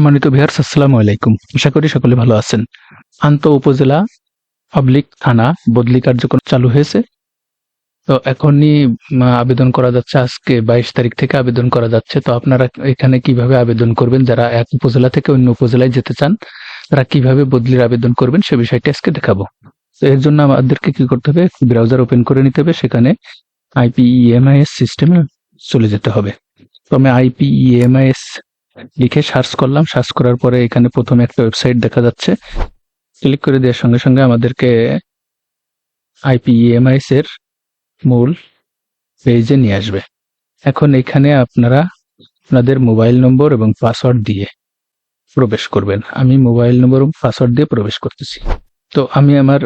সম্মানিত ভিহার্স আসসালামু আলাইকুম। আশা করি সকলে ভালো আছেন। আন্ত উপজেলা পাবলিক থানা বদলি কার্যক্রম চালু হয়েছে। তো এখনই আবেদন করা যাচ্ছে। আজকে বাইশ তারিখ থেকে আবেদন করা যাচ্ছে। তো আপনারা এখানে কীভাবে আবেদন করবেন? যারা এক উপজেলা থেকে অন্য উপজেলায় যেতে চান, তারা কীভাবে বদলির আবেদন করবেন? সে বিষয়টি আজকে দেখাবো। তো এর জন্য আমাদেরকে কি করতে হবে? ব্রাউজার ওপেন করে নিতে হবে। সেখানে আইপিইএমআইএস সিস্টেমে চলে যেতে হবে। তো আমি আইপিইএমআইএস লিখে সার্চ করলাম। সার্চ করার পরে এখানে প্রথমে একটা ওয়েবসাইট দেখা যাচ্ছে। ক্লিক করে দেওয়ার সঙ্গে সঙ্গে আমাদেরকে আইপিএমআইএস এর মূল পেজে নিয়ে আসবে। এখন এখানে আপনারা আপনাদের মোবাইল নম্বর এবং পাসওয়ার্ড দিয়ে প্রবেশ করবেন। আমি মোবাইল নম্বর এবং পাসওয়ার্ড দিয়ে প্রবেশ করতেছি। তো আমি আমার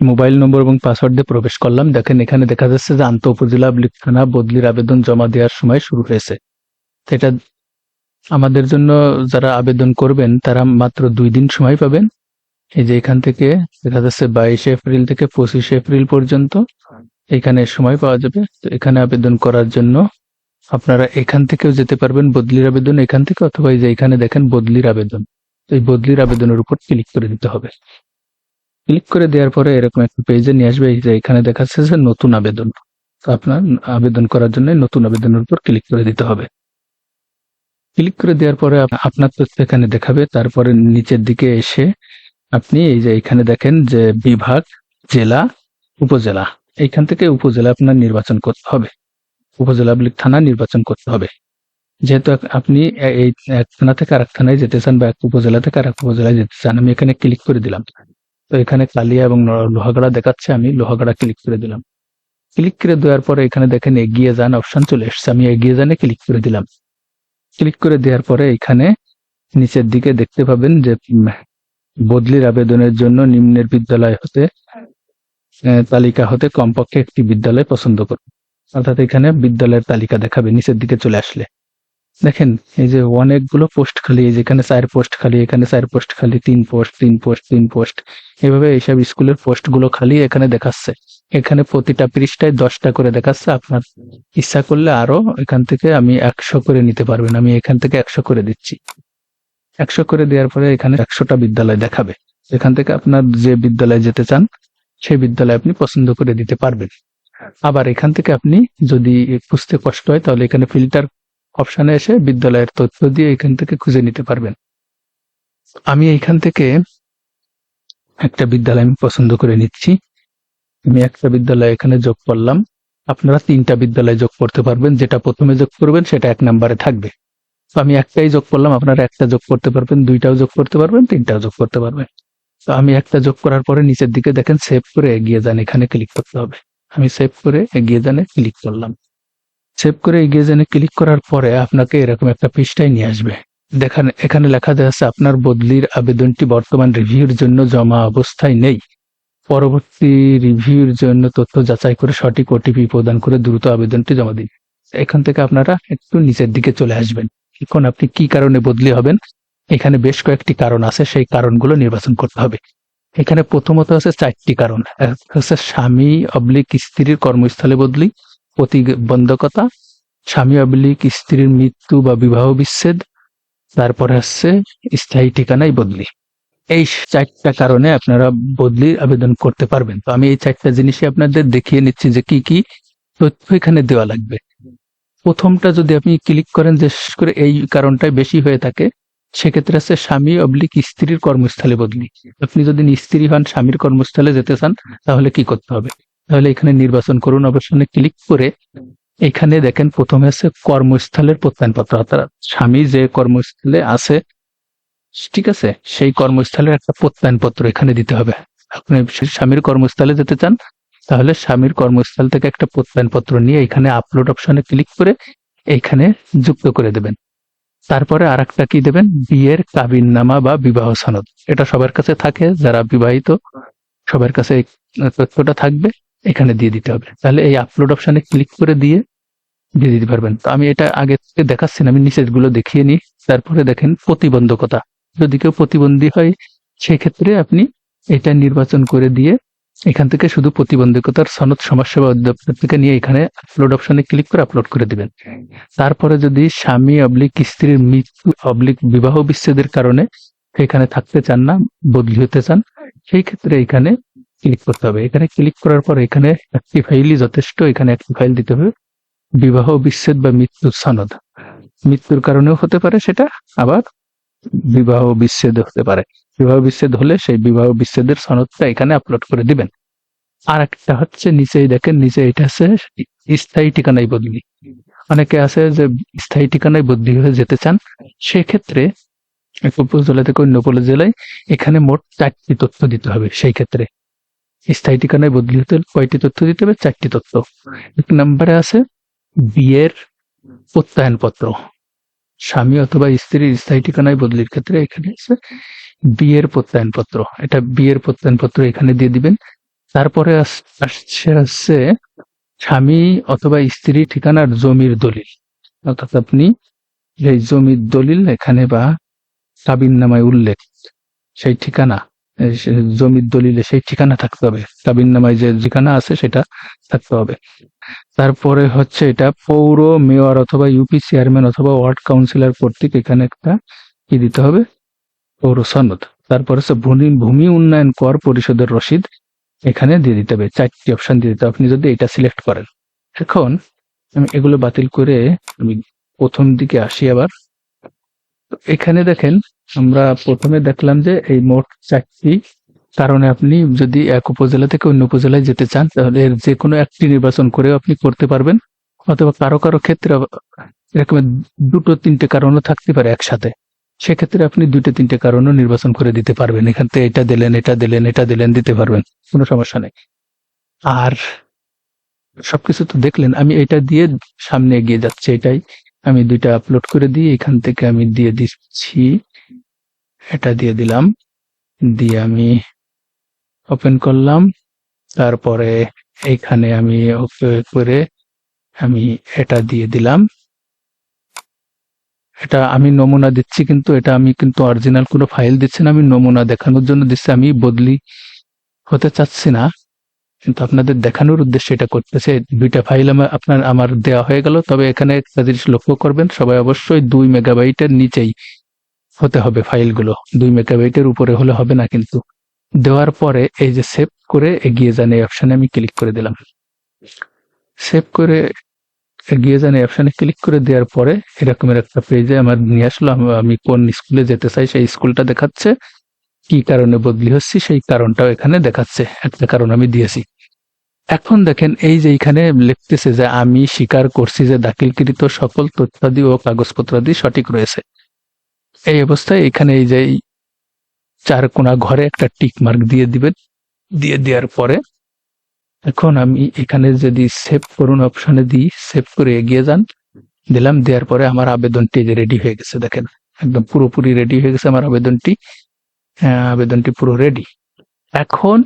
মোবাইল নম্বর এবং পাসওয়ার্ড দিয়ে প্রবেশ করলাম। দেখেন এখানে দেখা যাচ্ছে যে আন্ত উপজেলা থানা বদলির আবেদন জমা দেওয়ার সময় শুরু হয়েছে। এটা আমাদের জন্য যারা আবেদন করবেন, তারা মাত্র দুই দিন সময় পাবেন। এই যে এখান থেকে, দেখা যাচ্ছে বাইশে এপ্রিল থেকে পঁচিশে এপ্রিল পর্যন্ত এখানে সময় পাওয়া যাবে। তো এখানে আবেদন করার জন্য আপনারা এখান থেকেও যেতে পারবেন বদলির আবেদন এখান থেকে, অথবা এই যে এখানে দেখেন বদলির আবেদন। এই বদলির আবেদনের উপর ক্লিক করে দিতে হবে। ক্লিক করে দেওয়ার পরে এরকম একটা পেজে নিয়ে আসবে, এই যে এখানে দেখাচ্ছে যে নতুন আবেদন। তো আপনার আবেদন করার জন্য নতুন আবেদনের উপর ক্লিক করে দিতে হবে। ক্লিক করে দেওয়ার পরে আপনার তথ্য এখানে দেখাবে, তারপরে নিচের দিকে এসে আপনি এই যে এখানে দেখেন যে বিভাগ, জেলা, উপজেলা। এইখান থেকে উপজেলা আপনার নির্বাচন করতে হবে। উপজেলা থানা নির্বাচন করতে হবে। যেহেতু আপনি এই এক থানা থেকে আরেক থানায় যেতে চান বা এক উপজেলা থেকে আরেক উপজেলায় যেতে চান, আমি এখানে ক্লিক করে দিলাম। তো এখানে কালিয়া এবং লোহাগড়া দেখাচ্ছে, আমি লোহাগড়া ক্লিক করে দিলাম। ক্লিক করে দেওয়ার পরে এখানে দেখেন এগিয়ে যান অপশন চলে এসেছে, আমি এগিয়ে জানে ক্লিক করে দিলাম। ক্লিক করে দেওয়ার পরে এখানে নিচের দিকে দেখতে পাবেন যে বদলির আবেদনের জন্য নিম্নের বিদ্যালয় হতে তালিকা হতে কমপক্ষে একটি বিদ্যালয় পছন্দ করুন। অর্থাৎ এখানে বিদ্যালয়ের তালিকা দেখাবে, নিচের দিকে চলে আসলে। দেখেন, এই যে অনেকগুলো পোস্ট খালি, এই যেখানে চার পোস্ট খালি, এখানে চার পোস্ট খালি, তিন পোস্ট তিন পোস্ট তিন পোস্ট, এভাবে এইসব স্কুলের পোস্টগুলো খালি এখানে দেখাচ্ছে। এখানে প্রতিটা পৃষ্ঠায় দশটা করে দেখাচ্ছে, আপনার ইচ্ছা করলে আরও এখান থেকে আমি একশো করে নিতে পারবেন। আমি এখান থেকে একশো করে দিচ্ছি। একশো করে দেওয়ার পরে এখানে একশোটা বিদ্যালয় দেখাবে। এখান থেকে আপনার যে বিদ্যালয়ে যেতে চান, সেই বিদ্যালয় আপনি পছন্দ করে দিতে পারবেন। আবার এখান থেকে আপনি যদি খুঁজতে কষ্ট হয়, তাহলে এখানে ফিল্টার অপশানে এসে বিদ্যালয়ের তথ্য দিয়ে এখান থেকে খুঁজে নিতে পারবেন। আমি এইখান থেকে একটা বিদ্যালয় আমি পছন্দ করে নিচ্ছি। আমি একটা বিদ্যালয় এখানে যোগ করলাম। আপনারা তিনটা বিদ্যালয় যোগ করতে পারবেন। যেটা প্রথমে যোগ করবেন, সেটা এক নাম্বারে থাকবে। তো আমি একটাই যোগ করলাম, আপনারা একটা যোগ করতে পারবেন, দুইটাও যোগ করতে পারবেন, তিনটাও যোগ করতে পারবেন। তো আমি একটা যোগ করার পরে নিচের দিকে দেখেন সেভ করে এগিয়ে যান, এখানে ক্লিক করতে হবে। আমি সেভ করে এগিয়ে জানে ক্লিক করলাম। সেভ করে এগিয়ে জানে ক্লিক করার পরে আপনাকে এরকম একটা পৃষ্ঠায় নিয়ে আসবে। দেখান, এখানে লেখা যাচ্ছে আপনার বদলির আবেদনটি বর্তমান রিভিউর জন্য জমা অবস্থায় নেই। পরবর্তী রিভিউর জন্য তথ্য যাচাই করে সঠিক ওটিপি প্রদান করে দ্রুত আবেদনটি জমা দিন। এখান থেকে আপনারা একটু নিচের দিকে চলে আসবেন। এখন আপনি কি কারণে বদলি হবেন? এখানে বেশ কয়েকটি কারণ আছে, সেই কারণগুলো নির্বাচন করতে হবে। এখানে প্রথমত আছে চারটি কারণ। হচ্ছে স্বামী অবলিক স্ত্রীর কর্মস্থলে বদলি, প্রতিবন্ধকতা, স্বামী অবলিক স্ত্রীর মৃত্যু বা বিবাহ বিচ্ছেদ, তারপরে হচ্ছে স্থায়ী ঠিকানায় বদলি। এই চারটা কারণে আপনারা বদলির আবেদন করতে পারবেন। তো আমি এই চারটা জিনিসই আপনাদের দেখিয়ে নিচ্ছি যে কি কি তথ্য এখানে দেওয়া লাগবে। প্রথমটা যদি আপনি ক্লিক করেন যে করে এই কারণটাই বেশি হয়ে থাকে, সেক্ষেত্রে আছে স্বামী অবলিক স্ত্রীর কর্মস্থলে বদলি। আপনি যদি স্ত্রী হন, স্বামীর কর্মস্থলে যেতে চান, তাহলে কি করতে হবে? তাহলে এখানে নির্বাচন করুন অপশনে ক্লিক করে এখানে দেখেন প্রথমে আছে কর্মস্থলের প্রত্যয়নপত্র। অর্থাৎ স্বামী যে কর্মস্থলে আছে ঠিক আছে, সেই কর্মস্থলের একটা প্রত্যয়নপত্র এখানে দিতে হবে। আপনি স্বামীর কর্মস্থলে যেতে চান, তাহলে স্বামীর কর্মস্থল থেকে একটা প্রত্যয়নপত্র নিয়ে এখানে আপলোড অপশনে ক্লিক করে এইখানে যুক্ত করে দেবেন। তারপরে আর একটা কি দেবেন? বিয়ের কাবিননামা বা বিবাহ সনদ। এটা সবার কাছে থাকে, যারা বিবাহিত, সবার কাছে তথ্যটা থাকবে, এখানে দিয়ে দিতে হবে। তাহলে এই আপলোড অপশনে ক্লিক করে দিয়ে দিয়ে দিতে পারবেন। তো আমি এটা আগে থেকে দেখাচ্ছি না, আমি নিচেরগুলো দেখিয়ে নিই। তারপরে দেখেন প্রতিবন্ধকতা। যদি কেউ প্রতিবন্ধী হয়, সেক্ষেত্রে আপনি এটা নির্বাচন করে দিয়ে এখান থেকে শুধু প্রতিবন্ধকতার সনদ সমাজসেবা অধিদপ্তর থেকে নিয়ে এখানে আপলোড অপশনে ক্লিক করে আপলোড করে দিবেন। তারপরে যদি স্বামী অবলিক স্ত্রীর মৃত্যু অবলিক বিবাহ বিচ্ছেদের কারণে এখানে থাকতে চান না, বদলি হতে চান, সেই ক্ষেত্রে এখানে ক্লিক করতে হবে। এখানে ক্লিক করার পর এখানে একটি ফাইলই যথেষ্ট, এখানে একটি ফাইল দিতে হবে, বিবাহ বিচ্ছেদ বা মৃত্যুর সনদ। মৃত্যুর কারণেও হতে পারে সেটা, আবার বিবাহ বিচ্ছেদ হতে পারে। বিবাহ বিচ্ছেদ হলে সেই বিবাহ বিচ্ছেদের সনদটা এখানে আপলোড করে দিবেন। আর একটা হচ্ছে নিচেই দেখেন, নিচে এটা আছে স্থায়ী ঠিকানায় বদলি। অনেকে আছে যে স্থায়ী ঠিকানায় বদলি হয়ে যেতে চান, সেক্ষেত্রে এক উপজেলা থেকে অন্য উপজেলায় এখানে মোট চারটি তথ্য দিতে হবে সেই ক্ষেত্রে। স্থায়ী ঠিকানায় বদলি হতে কয়টি তথ্য দিতে হবে? চারটি তথ্য। এক নম্বরে আছে বিয়ের প্রত্যয়নপত্র। স্বামী অথবা স্ত্রীর স্থায়ী ঠিকানায় বদলির ক্ষেত্রে এখানে আছে বিয়ের প্রত্যয়নপত্র। এটা বিয়ের প্রত্যয়নপত্র এখানে দিয়ে দিবেন। তারপরে আসছে আসছে স্বামী অথবা স্ত্রী ঠিকানার জমির দলিল। অর্থাৎ আপনি এই জমির দলিল এখানে বা কাবিন নামায় উল্লেখ, সেই ঠিকানা জমির দলিলে সেই ঠিকানা থাকতে হবে। কাবিন নামায় যে ঠিকানা আছে সেটা থাকতে হবে। তারপরে হচ্ছে এটা পৌর মেয়র অথবা ইউপি চেয়ারম্যান অথবা ওয়ার্ড কাউন্সিলর কর্তৃক এখানে একটা কি দিতে হবে? পৌর সনদ। তারপর হচ্ছে ভূমি ভূমি উন্নয়ন কর পরিষদের রসিদ এখানে দিয়ে দিতে হবে। চারটি অপশন দিয়ে দিতে হবে। আপনি যদি এটা সিলেক্ট করেন। এখন আমি এগুলো বাতিল করে আমি প্রথম দিকে আসি আবার। এখানে দেখেন আমরা প্রথমে দেখলাম যে এই মোট চারটি কারণে আপনি যদি এক উপজেলা থেকে অন্য উপজেলায় যেতে চান, তাহলে যে কোনো একটি নির্বাচন করেও আপনি করতে পারবেন। অথবা কারও কারও ক্ষেত্রে এরকম দুটো, তিনটে কারণও থাকতে পারে একসাথে। সেক্ষেত্রে আপনি দুটো তিনটে কারণও নির্বাচন করে দিতে পারবেন। এখান থেকে এটা দিলেন এটা দিলেন এটা দিলেন, দিতে পারবেন। কোনো সমস্যা নেই। আর সবকিছু তো দেখলেন, আমি এটা দিয়ে সামনে এগিয়ে যাচ্ছি, এটাই। আমি দুইটা আপলোড করে দিই এখান থেকে আমি দিয়ে দিচ্ছি। এটা দিয়ে দিলাম। দিয়ে আমি ওপেন করলাম। তারপরে এইখানে আমি করে আমি এটা দিয়ে দিলাম। এটা আমি নমুনা দিচ্ছি কিন্তু, এটা আমি কিন্তু অরিজিনাল কোনো ফাইল দিচ্ছি না, আমি নমুনা দেখানোর জন্য দিচ্ছি, আমি বদলি হতে চাচ্ছি না। কিন্তু আপনাদের দেখানোর উদ্দেশ্যে এটা করতেছে, দুইটা ফাইল আমার, আপনার, আমার দেওয়া হয়ে গেল। তবে এখানে একটা জিনিস লক্ষ্য করবেন, সবাই অবশ্যই দুই মেগাবাইটের নিচেই হতে হবে ফাইলগুলো। দুই মেগাবাইটের উপরে হলে হবে না কিন্তু। দেওয়ার পরে এই যে সেভ করে এগিয়ে যান এই অপশানে আমি ক্লিক করে দিলাম। সেভ করে এগিয়ে যান এই অপশানে ক্লিক করে দেওয়ার পরে এরকমের একটা পেজে আমার নিয়ে আসলো। আমি কোন স্কুলে যেতে চাই সেই স্কুলটা দেখাচ্ছে। কি কারণে বদলি হচ্ছি সেই কারণটাও এখানে দেখাচ্ছে। একটা কারণ আমি দিয়েছি। এখন দেখেন এই যে এখানে লিখতেছে যে আমি স্বীকার করছি যে দাখিলকৃত সকল তথ্যাদি ও কাগজপত্রাদি সঠিক রয়েছে। এই অবস্থায় এখানে এই যে চার কোনা ঘরে একটা টিক মার্ক দিয়ে দিবেন। দিয়ে দেওয়ার পরে এখন আমি এখানে যদি সেভ করুন অপশনে দিই সেভ করে এগিয়ে যান। দিলাম দেওয়ার পরে আমার আবেদনটি যে রেডি হয়ে গেছে দেখেন একদম পুরোপুরি রেডি হয়ে গেছে আমার আবেদনটি। হ্যাঁ, আবেদনটি পুরো রেডি। এখন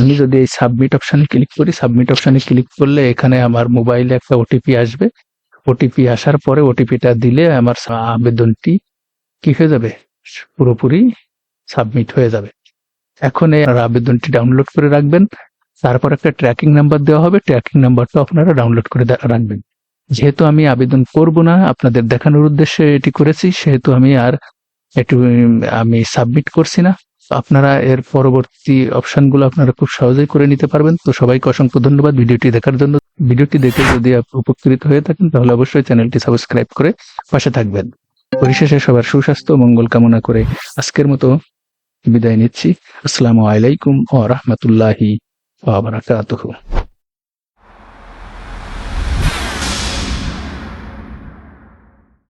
আমি যদি এই সাবমিট অপশনে ক্লিক করি সাবমিট অপশনে ক্লিক করলে এখানে আমার মোবাইলে একটা ওটিপি আসবে। ওটিপি আসার পরে ওটিপিটা দিলে আমার আবেদনটি কি হয়ে যাবে? পুরোপুরি সাবমিট হয়ে যাবে। এখন এই আবেদনটি ডাউনলোড করে রাখবেন। তারপর একটা ট্র্যাকিং নাম্বার দেওয়া হবে। ট্র্যাকিং নাম্বারটা আপনারা ডাউনলোড করে রাখবেন। যেহেতু আমি আবেদন করব না, আপনাদের দেখানোর উদ্দেশ্যে এটি করেছি। সেহেতু আমি আর একটু আমি সাবমিট করছি না। আপনারা এর পরবর্তী অপশনগুলো আপনারা খুব সহজেই করে নিতে পারবেন। তো সবাইকে অসংখ্য ধন্যবাদ ভিডিওটি দেখার জন্য। ভিডিওটি দেখে যদি উপকৃত হয়ে থাকেন, তাহলে অবশ্যই চ্যানেলটি সাবস্ক্রাইব করে পাশে থাকবেন। পরিশেষে সবার সুস্বাস্থ্য, মঙ্গল কামনা করে আজকের মতো বিদায় নিচ্ছি। আসসালামু আলাইকুম ও রহমতুল্লাহি বারাকাতুহু।